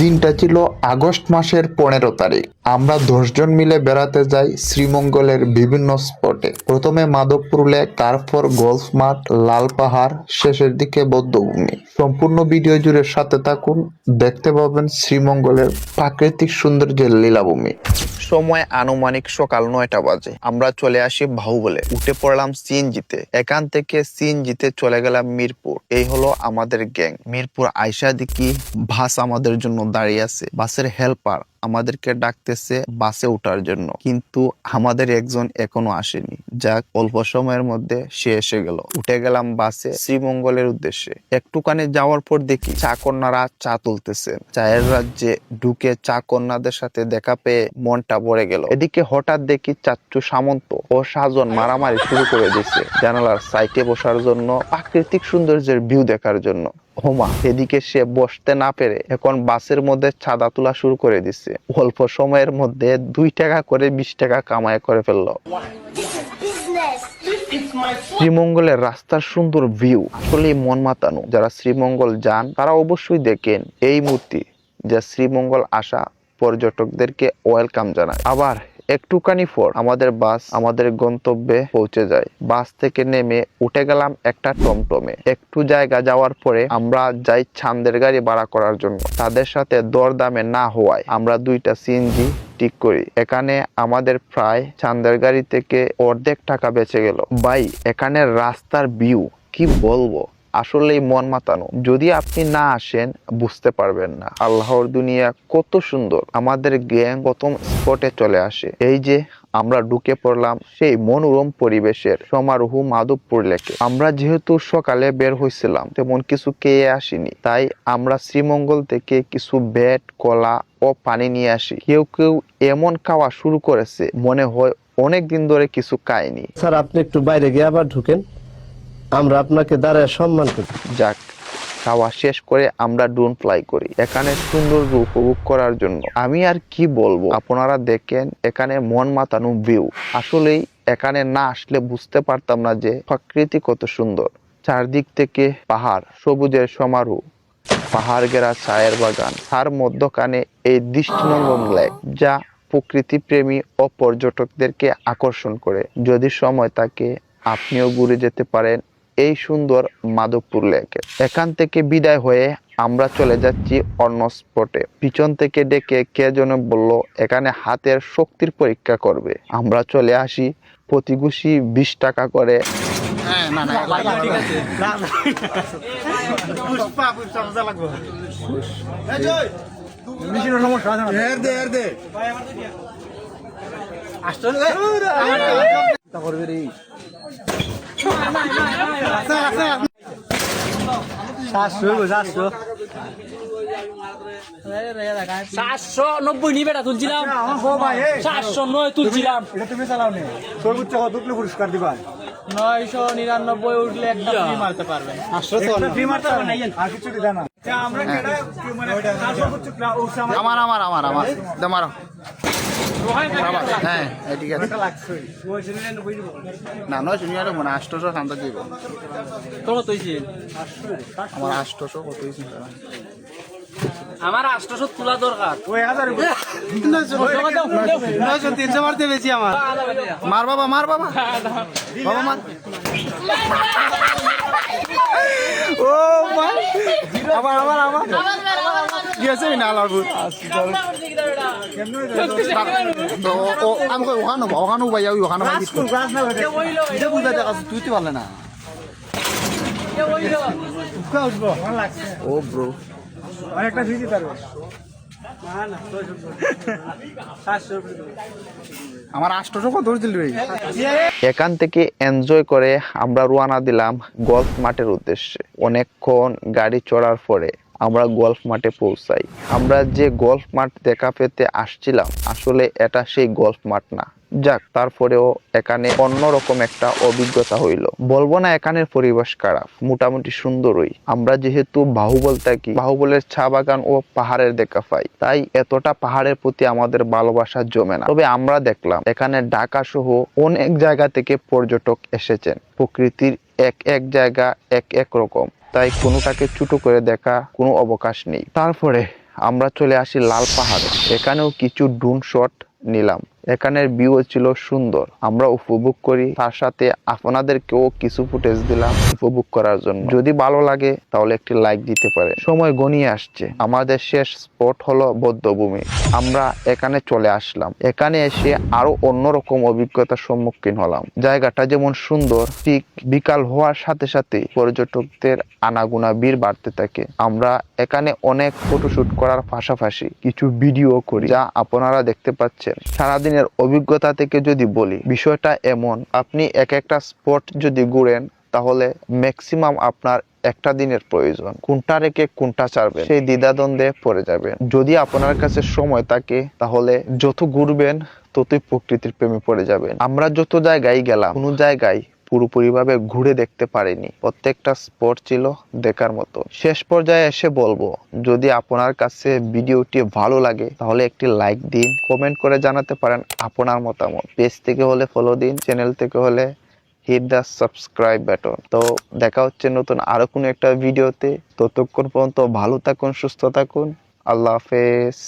দিনটা ছিল আগস্ট মাসের পনেরো তারিখ। আমরা দশজন মিলে বেড়াতে যাই শ্রীমঙ্গলের বিভিন্ন স্পটে। প্রথমে মাধবপুর লেক তারপর গলফ মাঠ, লাল পাহাড়, শেষের দিকে বৌদ্ধভূমি। সম্পূর্ণ ভিডিও জুড়ে সাথে থাকুন। দেখতে পাবেন শ্রীমঙ্গলের প্রাকৃতিক সৌন্দর্যের লীলাভূমি। সময় আনুমানিক সকাল নয়টা বাজে। আমরা চলে আসি বাহুবলে। উঠে পড়লাম সিএনজিতে। এখান থেকে সিএনজিতে চলে গেলাম মিরপুর। এই হলো আমাদের গ্যাং। মিরপুর আয়সা দেখি বাস আমাদের জন্য দাঁড়িয়ে আছে। বাসের হেল্পার আমাদেরকে ডাকতেছে বাসে ওঠার জন্য। কিন্তু আমাদের একজন এখনও আসেনি। যাক, অল্প সময়ের মধ্যে সে এসে গেল। উঠে গেলাম বাসে শ্রীমঙ্গলের উদ্দেশ্যে। একটুখানি যাওয়ার পর দেখি চা কন্যারা চা তুলতেছেন চায়ের রাজ্যে ঢুকে চা কন্যাদের সাথে দেখা পেয়ে মনটা ভরে গেল। এদিকে হঠাৎ দেখি চাচ্চু সামন্ত ও সাজন মারামারি শুরু করে দিছে জানালার সাইটে বসার জন্য, প্রাকৃতিক সৌন্দর্যের ভিউ দেখার জন্য। হোমা এদিকে সে বসতে না পেরে এখন বাসের মধ্যে ছাদা তোলা শুরু করে দিচ্ছে অল্প সময়ের মধ্যে দুই টাকা করে বিশ টাকা কামাই করে ফেলল। শ্রীমঙ্গলের রাস্তার সুন্দর ভিউ আসলে মন মাতানো। যারা শ্রীমঙ্গল যান, তারা অবশ্যই দেখেন এই মূর্তি। যা শ্রীমঙ্গল আসা পর্যটকদেরকে ওয়েলকাম জানায়। আবার একটুখানি পর আমাদের বাস আমাদের গন্তব্যে পৌঁছে যায়। বাস থেকে নেমে উঠে গেলাম একটা টমটমে। একটু জায়গা যাওয়ার পরে আমরা যাই ছান্দের গাড়ি ভাড়া করার জন্য। তাদের সাথে দরদামে না হওয়ায় আমরা দুইটা সিএনজি ঠিক করি। এখানে আমাদের প্রায় চান্দের গাড়ি থেকে অর্ধেক টাকা বেঁচে গেল। ভাই এখানে রাস্তার ভিউ কি বলব? আসলেই মন মাতানো। যদি আপনি না আসেন, বুঝতে পারবেন না। আল্লাহর দুনিয়া কত সুন্দর। আমাদের গ্যাং প্রথম স্পটে চলে আসে। এই যে আমরা ঢুকে পড়লাম সেই মনোরম পরিবেশের সমারোহ মাধবপুর লেকে। আমরা যেহেতু সকালে বের হয়েছিলাম তেমন কিছু খেয়ে আসিনি। তাই আমরা শ্রীমঙ্গল থেকে কিছু ব্যাট, কলা ও পানি নিয়ে আসি। কেউ কেউ এমন খাওয়া শুরু করেছে, মনে হয় অনেক দিন ধরে কিছু খায়নি। স্যার, আপনি একটু বাইরে গিয়ে আবার ঢুকেন। আমরা আপনাকে দাঁড়ায় সম্মান করি। যাক, খাওয়া শেষ করে আমরা ড্রোন ফ্লাই করি, এখানে সৌন্দর্য উপভোগ করার জন্য। আমি আর কি বলব? আপনারা দেখেন, এখানে মন মাতানো ভিউ আসলেই এখানে না আসলে বুঝতে পারতাম না যে প্রকৃতি কত সুন্দর। চারদিক থেকে পাহাড়, সবুজের সমারোহ, পাহাড় ঘেরা চায়ের বাগান, তার মধ্যখানে এই দৃষ্টিনন্দন লেক, যা প্রকৃতি প্রেমী ও পর্যটকদেরকে আকর্ষণ করে। যদি সময় থাকে, আপনিও ঘুরে যেতে পারেন এই সুন্দর মাধবপুর লেকে। এখান থেকে বিদায় হয়ে আমরা চলে যাচ্ছি অন্য স্পটে। পিছন থেকে ডেকে কে যেন বলল এখানে হাতের শক্তির পরীক্ষা করবে। আমরা চলে আসি প্রতিঘুষি বিশ টাকা করে। সাতশো নব্বই নিয়ে বেটা তুলছিলাম। সাতশো নয় তুলছিলাম তুমি চালাও নি সর্বোচ্চ উঠলে পুরস্কার দিবা নয়শো নিরানব্বই উঠলে একটা ফ্রি মারতে পারবেন ফ্রি মারতে হবে আর কিছু দিদা না আমরা আমার আমার আমার। আমার আমার হ্যাঁ ঠিক আছে লাগছে না নয় শুনিয়া মনে আষ্টশো শান্ত দিব তোর কত আমার আষ্টশো কত আমার আটশোশো তোলা দরকার নয়শো তিনশো মারতে বেশি আমার মার বাবা মার বাবা বাবা মার ও ভাই আবার আবার আবার কি আছে তো ও ওখানে ওখানে ভাই এটা দেখা তুই তো পারলে না। ও ব্রো আমার আষ্টশো কত ধরেছিল এখান থেকে এনজয় করে আমরা রওনা দিলাম গল্ফ মাঠের উদ্দেশ্যে। অনেকক্ষণ গাড়ি চড়ার পরে। আমরা গল্ফ মাঠে পৌঁছাই। আমরা যে গল্ফ মাঠ দেখা পেতে আসছিলাম, আসলে এটা সেই গল্ফ মাঠ না। যাক, তারপরেও এখানে অন্যরকম একটা অভিজ্ঞতা হইল। বলব না এখানের পরিবেশ খারাপ, মোটামুটি সুন্দরই। আমরা যেহেতু বাহুবল থাকি, বাহুবলের চা বাগান ও পাহাড়ের দেখা পাই। তাই এতটা পাহাড়ের প্রতি আমাদের ভালোবাসা জমে না। তবে আমরা দেখলাম, এখানে ঢাকা সহ অনেক জায়গা থেকে পর্যটক এসেছেন। প্রকৃতির এক এক জায়গা এক এক রকম। তাই কোনোটাকে ছোট করে দেখা কোনো অবকাশ নেই। তারপরে আমরা চলে আসি লাল পাহাড়ে। এখানেও কিছু ড্রোন শট নিলাম। এখানের ভিউ ছিল সুন্দর। আমরা উপভোগ করি, তার সাথে আপনাদেরকেও কিছু ফুটেজ দিলাম উপভোগ করার জন্য। যদি ভালো লাগে, তাহলে একটি লাইক দিতে পারে। সময় গনিয়ে আসছে। আমাদের শেষ স্পট হলো বৌদ্ধভূমি আমরা এখানে চলে আসলাম। এখানে এসে আরও অন্যরকম অভিজ্ঞতার সম্মুখীন হলাম। জায়গাটা যেমন সুন্দর, ঠিক বিকাল হওয়ার সাথে সাথে পর্যটকদের আনাগুনা ভিড় বাড়তে থাকে। আমরা এখানে অনেক ফটোশুট করার পাশাপাশি কিছু ভিডিও করি, যা আপনারা দেখতে পাচ্ছেন। সারাদিনের অভিজ্ঞতা থেকে যদি বলি, বিষয়টা এমন, আপনি এক একটা স্পট যদি ঘুরেন, তাহলে ম্যাক্সিমাম আপনার একটা দিনের প্রয়োজন। কোনটা রেখে কোনটা ছাড়বেন? সেই দ্বিধাদ্বন্দ্বে পড়ে যাবেন। যদি আপনার কাছে সময় থাকে, তাহলে যত ঘুরবেন, ততই প্রকৃতির প্রেমে পড়ে যাবেন। আমরা যত জায়গায় গেলাম, কোনো জায়গায় পুরোপুরিভাবে ঘুরে দেখতে পারিনি। প্রত্যেকটা স্পট ছিল দেখার মতো। শেষ পর্যায়ে এসে বলব, যদি আপনার কাছে ভিডিওটি ভালো লাগে, তাহলে একটি লাইক দিন। কমেন্ট করে জানাতে পারেন আপনার মতামত। পেজ থেকে হলে ফলো দিন চ্যানেল থেকে হলে হিট দ্য সাবস্ক্রাইব বাটন তো দেখা হচ্ছে নতুন আরও কোনো একটা ভিডিওতে ততক্ষণ পর্যন্ত ভালো থাকুন, সুস্থ থাকুন। আল্লাহ হাফেজ।